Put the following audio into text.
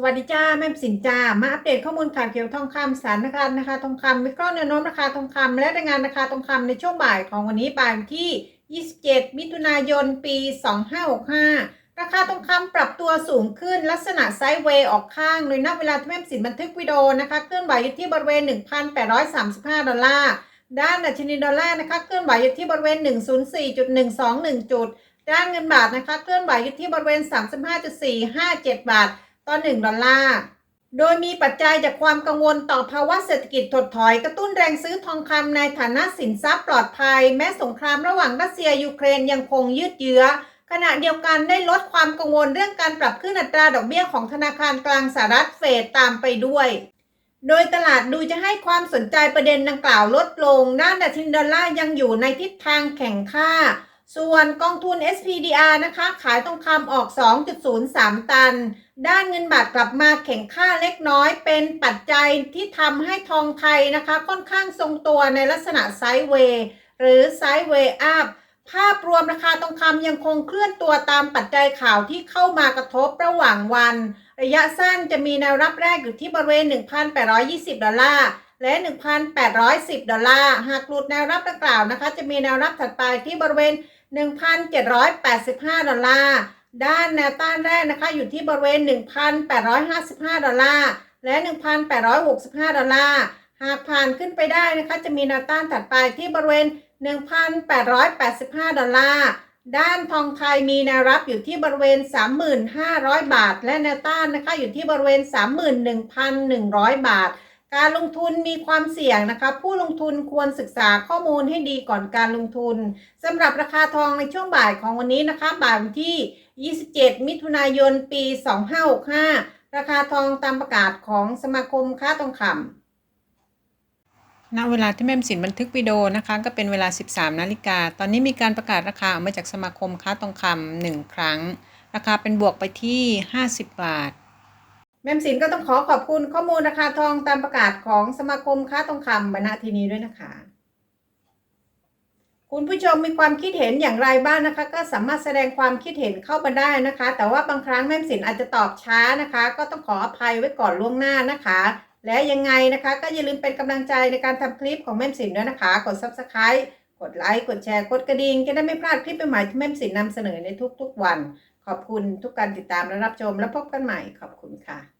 สวัสดีจ้าแม่สินจ้ามาอัปเดตข้อมูลข่าวเกี่ยวกับทองคำสารนะคะนะคะทองคำวิเคราะห์แนวโน้มราคาทองคำและรายงานราคาทองคำในช่วงบ่ายของวันนี้บ่ายที่ 27 มิถุนายน ปี 2565 ราคาทองคำปรับตัวสูงขึ้นลักษณะไซด์เวย์ออกข้างโดยนับเวลาที่แม่สินบันทึกวิดีโอนะคะเคลื่อนไหวอยู่ที่บริเวณ 1,835 ดอลลาร์ด้านดัชนีดอลลาร์นะคะเคลื่อนไหวอยู่ที่บริเวณ 104.121 จุด ด้านเงินบาทนะคะเคลื่อนไหวอยู่ที่บริเวณ 35.457 บาท ต่อ 1 ดอลลาร์ โดยมีปัจจัยจากความกังวลต่อภาวะเศรษฐกิจถดถอยกระตุ้นแรงซื้อทองคำในฐานะสินทรัพย์ปลอดภัย แม้สงครามระหว่างรัสเซียยูเครนยังคงยืดเยื้อ ขณะเดียวกันได้ลดความกังวลเรื่องการปรับขึ้นอัตราดอกเบี้ยของธนาคารกลางสหรัฐเฟดตามไปด้วยโดยตลาดดูจะให้ความสนใจประเด็นดังกล่าวลดลง ด้านดัชนีดอลลาร์ยังอยู่ในทิศทางแข่งค่า ส่วนกองทุน SPDR นะคะ ขายทองคำออก 2.03 ตัน ด้านเงินบาทกลับมาแข่งค่าเล็กน้อยเป็นปัจจัยที่ทำให้ทองไทยนะคะ ค่อนข้างทรงตัวในลักษณะไซด์เวย์หรือไซด์เวย์อัพภาพรวมราคาทองคำยังคงเคลื่อนตัวตามปัจจัยข่าวที่เข้ามากระทบระหว่างวัน ระยะสั้นจะมีแนวรับแรกอยู่ที่บริเวณ 1,820 ดอลลาร์และ 1,810 ดอลลาร์ หากหลุดแนวรับดังกล่าวนะคะ จะมีแนวรับถัดไปที่บริเวณ 1,785 ดอลลาร์ ด้านแนวต้านแรกนะคะ อยู่ที่บริเวณ 1,855 ดอลลาร์ และ 1,865 ดอลลาร์ หากผ่านขึ้นไปได้นะคะ จะมีแนวต้านถัดไปที่บริเวณ 1,885 ดอลลาร์ ด้านทองไทยมีแนวรับอยู่ที่บริเวณ 3,500บาท และแนวต้านนะคะ อยู่ที่บริเวณ 31,100 บาท การลงทุนมีความเสี่ยงนะคะ ผู้ลงทุนควรศึกษาข้อมูลให้ดีก่อนการลงทุนสำหรับราคาทองในช่วงบ่ายของวันนี้นะคะบ่ายวันที่ 27 มิถุนายน ปี 2565 ราคาทองตามประกาศของสมาคมค้าทองคำณเวลาที่แม่มสินบันทึกวิดีโอนะคะ ก็เป็นเวลา 13 นาฬิกา ตอนนี้มีการประกาศราคาออกมาจากสมาคมค้าทองคำหนึ่งครั้ง ราคาเป็นบวกไปที่ 50 บาท ม่มสินก็ต้องขอขอบคุณข้อมูลราคาทองตามประกาศของสมาคมค้าทองคำบรรณทีนี้ด้วยนะคะ คุณผู้ชมมีความคิดเห็นอย่างไรบ้างนะคะ ก็สามารถแสดงความคิดเห็นเข้ามาได้นะคะ แต่ว่าบางครั้งแม่สินอาจจะตอบช้านะคะ ก็ต้องขออภัยไว้ก่อนล่วงหน้านะคะ และยังไงนะคะ ก็อย่าลืมเป็นกำลังใจในการทำคลิปของแม่สินด้วยนะคะ กด subscribe กดไลค์กดแชร์กดกระดิ่งจะได้ไม่พลาดคลิปใหม่ที่แม่สินนำเสนอในทุกๆวันขอบคุณทุกการติดตามและรับชม และพบกันใหม่ขอบคุณค่ะ